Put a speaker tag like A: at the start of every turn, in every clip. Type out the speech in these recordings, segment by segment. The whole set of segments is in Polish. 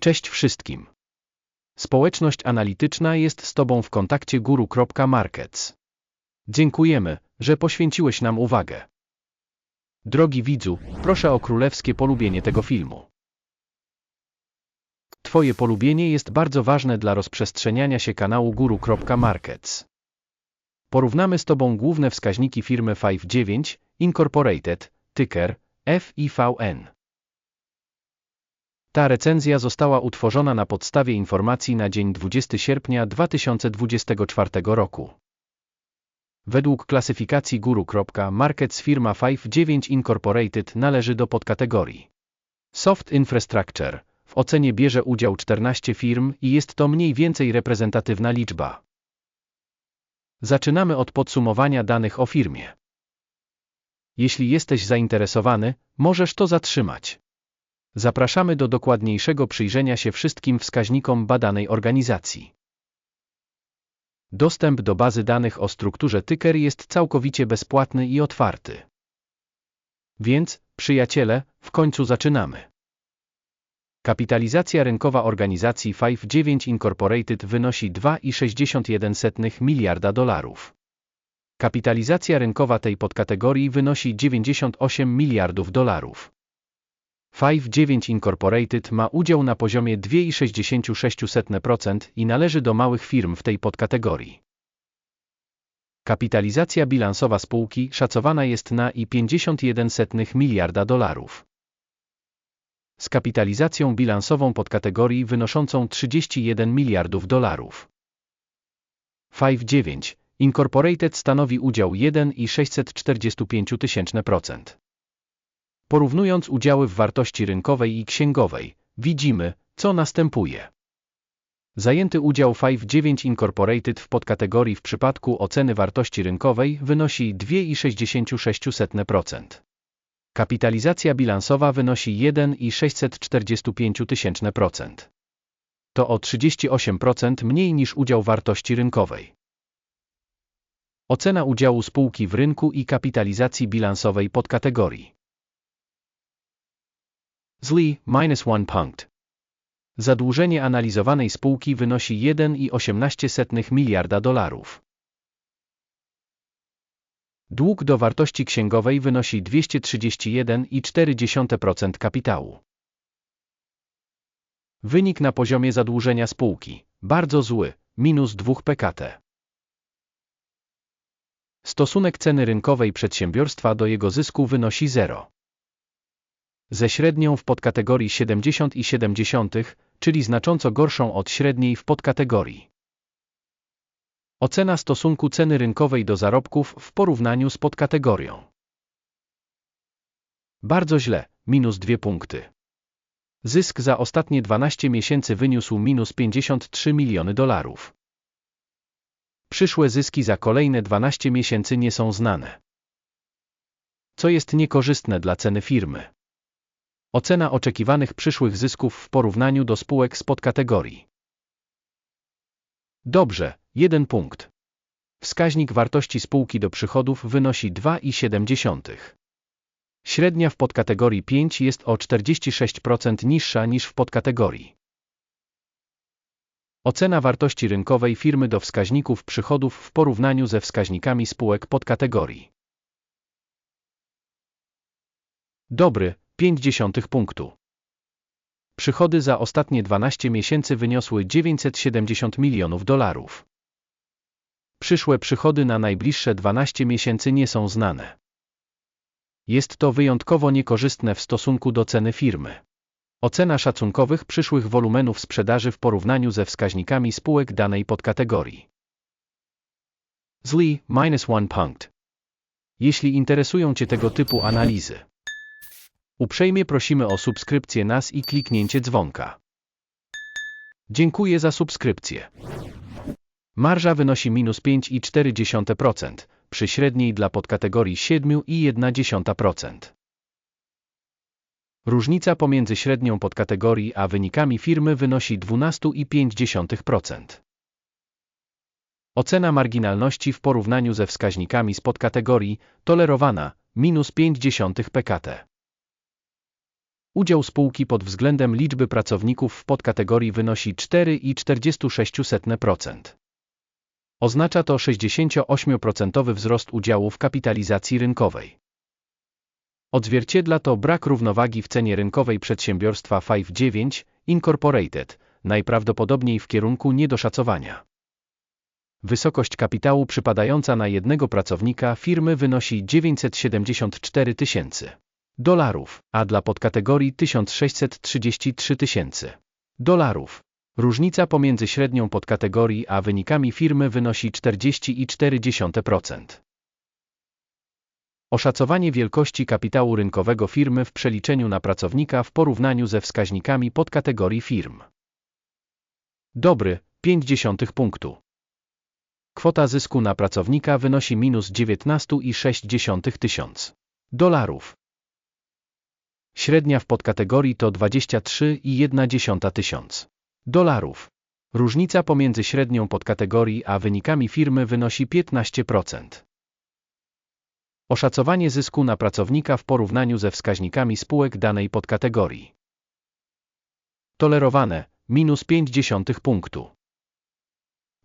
A: Cześć wszystkim. Społeczność analityczna jest z Tobą w kontakcie guru.markets. Dziękujemy, że poświęciłeś nam uwagę. Drogi widzu, proszę o królewskie polubienie tego filmu. Twoje polubienie jest bardzo ważne dla rozprzestrzeniania się kanału guru.markets. Porównamy z Tobą główne wskaźniki firmy 59 Incorporated, ticker FIVN. Ta recenzja została utworzona na podstawie informacji na dzień 20 sierpnia 2024 roku. Według klasyfikacji guru.markets firma 59 Incorporated należy do podkategorii Soft Infrastructure. W ocenie bierze udział 14 firm i jest to mniej więcej reprezentatywna liczba. Zaczynamy od podsumowania danych o firmie. Jeśli jesteś zainteresowany, możesz to zatrzymać. Zapraszamy do dokładniejszego przyjrzenia się wszystkim wskaźnikom badanej organizacji. Dostęp do bazy danych o strukturze Tyker jest całkowicie bezpłatny i otwarty. Więc, przyjaciele, w końcu zaczynamy. Kapitalizacja rynkowa organizacji 59 Incorporated wynosi 2,61 miliarda dolarów. Kapitalizacja rynkowa tej podkategorii wynosi 98 miliardów dolarów. 59 Incorporated ma udział na poziomie 2,66% i należy do małych firm w tej podkategorii. Kapitalizacja bilansowa spółki szacowana jest na i 51 miliarda dolarów. Z kapitalizacją bilansową podkategorii wynoszącą 31 miliardów dolarów. 59 Incorporated stanowi udział 1,645%. Porównując udziały w wartości rynkowej i księgowej, widzimy, co następuje. Zajęty udział 59 Incorporated w podkategorii w przypadku oceny wartości rynkowej wynosi 2,66%. Kapitalizacja bilansowa wynosi 1,645%. To o 38% mniej niż udział wartości rynkowej. Ocena udziału spółki w rynku i kapitalizacji bilansowej podkategorii. Zli, minus one punkt. Zadłużenie analizowanej spółki wynosi 1,18 miliarda dolarów. Dług do wartości księgowej wynosi 231,4% kapitału. Wynik na poziomie zadłużenia spółki. Bardzo zły, minus 2 PKT. Stosunek ceny rynkowej przedsiębiorstwa do jego zysku wynosi 0 ze średnią w podkategorii 70 i 70, czyli znacząco gorszą od średniej w podkategorii. Ocena stosunku ceny rynkowej do zarobków w porównaniu z podkategorią. Bardzo źle, minus 2 punkty. Zysk za ostatnie 12 miesięcy wyniósł minus 53 miliony dolarów. Przyszłe zyski za kolejne 12 miesięcy nie są znane. Co jest niekorzystne dla ceny firmy. Ocena oczekiwanych przyszłych zysków w porównaniu do spółek z podkategorii. Dobrze, jeden punkt. Wskaźnik wartości spółki do przychodów wynosi 2,7. Średnia w podkategorii 5 jest o 46% niższa niż w podkategorii. Ocena wartości rynkowej firmy do wskaźników przychodów w porównaniu ze wskaźnikami spółek podkategorii. Dobry, 0,5 punktu. Przychody za ostatnie 12 miesięcy wyniosły 970 milionów dolarów. Przyszłe przychody na najbliższe 12 miesięcy nie są znane. Jest to wyjątkowo niekorzystne w stosunku do ceny firmy. Ocena szacunkowych przyszłych wolumenów sprzedaży w porównaniu ze wskaźnikami spółek danej podkategorii. Zli, minus one punkt. Jeśli interesują Cię tego typu analizy, uprzejmie prosimy o subskrypcję nas i kliknięcie dzwonka. Dziękuję za subskrypcję. Marża wynosi minus 5,4%, przy średniej dla podkategorii 7,1%. Różnica pomiędzy średnią podkategorii a wynikami firmy wynosi 12,5%. Ocena marginalności w porównaniu ze wskaźnikami z podkategorii tolerowana minus 0,5 PKT. Udział spółki pod względem liczby pracowników w podkategorii wynosi 4,46%. Oznacza to 68% wzrost udziału w kapitalizacji rynkowej. Odzwierciedla to brak równowagi w cenie rynkowej przedsiębiorstwa 5.9 Incorporated, najprawdopodobniej w kierunku niedoszacowania. Wysokość kapitału przypadająca na jednego pracownika firmy wynosi 974 tysięcy dolarów, a dla podkategorii 1633 tysięcy dolarów. Różnica pomiędzy średnią podkategorii a wynikami firmy wynosi 40,4%. Oszacowanie wielkości kapitału rynkowego firmy w przeliczeniu na pracownika w porównaniu ze wskaźnikami podkategorii firm. Dobry, 0,5 punktu. Kwota zysku na pracownika wynosi minus 19,6 tysiąc dolarów. Średnia w podkategorii to 23,1 tysiąc dolarów. Różnica pomiędzy średnią podkategorii a wynikami firmy wynosi 15%. Oszacowanie zysku na pracownika w porównaniu ze wskaźnikami spółek danej podkategorii. Tolerowane minus 0,5 punktu.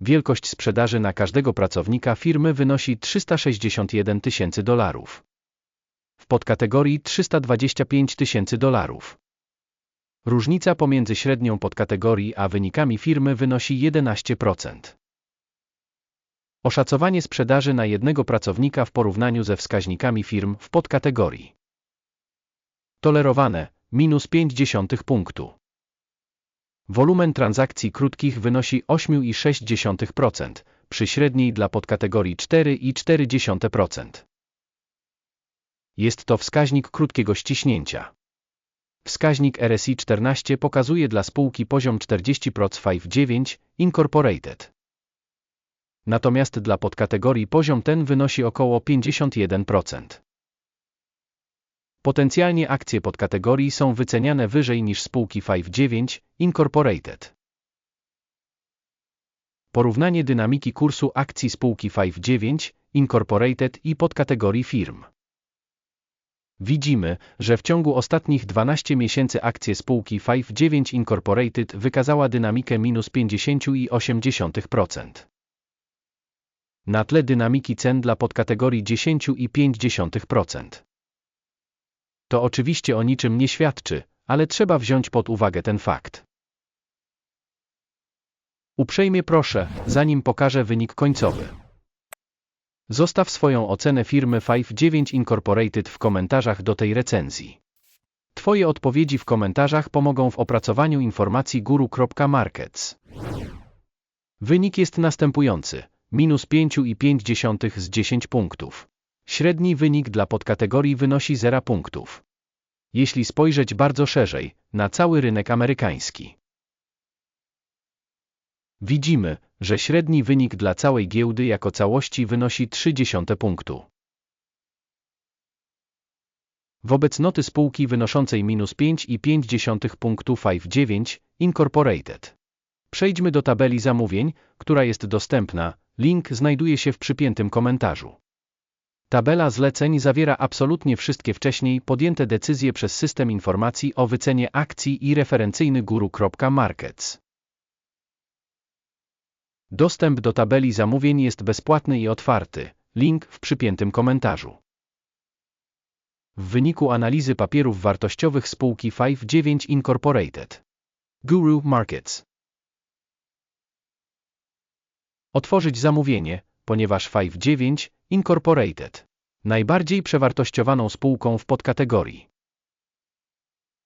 A: Wielkość sprzedaży na każdego pracownika firmy wynosi 361 tysięcy dolarów. W podkategorii 325 tysięcy dolarów. Różnica pomiędzy średnią podkategorii a wynikami firmy wynosi 11%. Oszacowanie sprzedaży na jednego pracownika w porównaniu ze wskaźnikami firm w podkategorii. Tolerowane minus 0,5 punktu. Wolumen transakcji krótkich wynosi 8,6%, przy średniej dla podkategorii 4,4%. Jest to wskaźnik krótkiego ściśnięcia. Wskaźnik RSI 14 pokazuje dla spółki poziom 40 PROC 59 Incorporated. Natomiast dla podkategorii poziom ten wynosi około 51%. Potencjalnie akcje podkategorii są wyceniane wyżej niż spółki 59 Incorporated. Porównanie dynamiki kursu akcji spółki 59 Incorporated i podkategorii firm. Widzimy, że w ciągu ostatnich 12 miesięcy akcje spółki 59 Incorporated wykazała dynamikę minus 50,8%. Na tle dynamiki cen dla podkategorii 10,5%. To oczywiście o niczym nie świadczy, ale trzeba wziąć pod uwagę ten fakt. Uprzejmie proszę, zanim pokażę wynik końcowy. Zostaw swoją ocenę firmy 59 Incorporated w komentarzach do tej recenzji. Twoje odpowiedzi w komentarzach pomogą w opracowaniu informacji guru.markets. Wynik jest następujący: minus 5,5 z 10 punktów. Średni wynik dla podkategorii wynosi 0 punktów. Jeśli spojrzeć bardzo szerzej, na cały rynek amerykański. Widzimy, że średni wynik dla całej giełdy jako całości wynosi 0,3 punktu. Wobec noty spółki wynoszącej minus 5,5 punktu 59 Incorporated. Przejdźmy do tabeli zamówień, która jest dostępna, link znajduje się w przypiętym komentarzu. Tabela zleceń zawiera absolutnie wszystkie wcześniej podjęte decyzje przez system informacji o wycenie akcji i referencyjny guru.markets. Dostęp do tabeli zamówień jest bezpłatny i otwarty. Link w przypiętym komentarzu. W wyniku analizy papierów wartościowych spółki 59 Incorporated. Guru Markets. Otworzyć zamówienie, ponieważ 59 Incorporated. Najbardziej przewartościowaną spółką w podkategorii.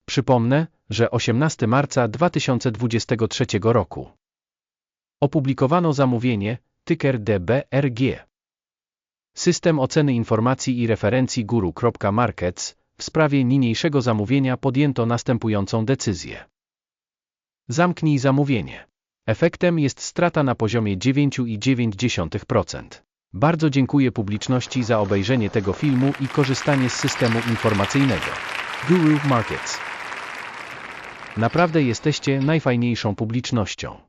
A: Przypomnę, że 18 marca 2023 roku. Opublikowano zamówienie, tyker DBRG. System oceny informacji i referencji guru.markets w sprawie niniejszego zamówienia podjęto następującą decyzję. Zamknij zamówienie. Efektem jest strata na poziomie 9,9%. Bardzo dziękuję publiczności za obejrzenie tego filmu i korzystanie z systemu informacyjnego. Guru Markets. Naprawdę jesteście najfajniejszą publicznością.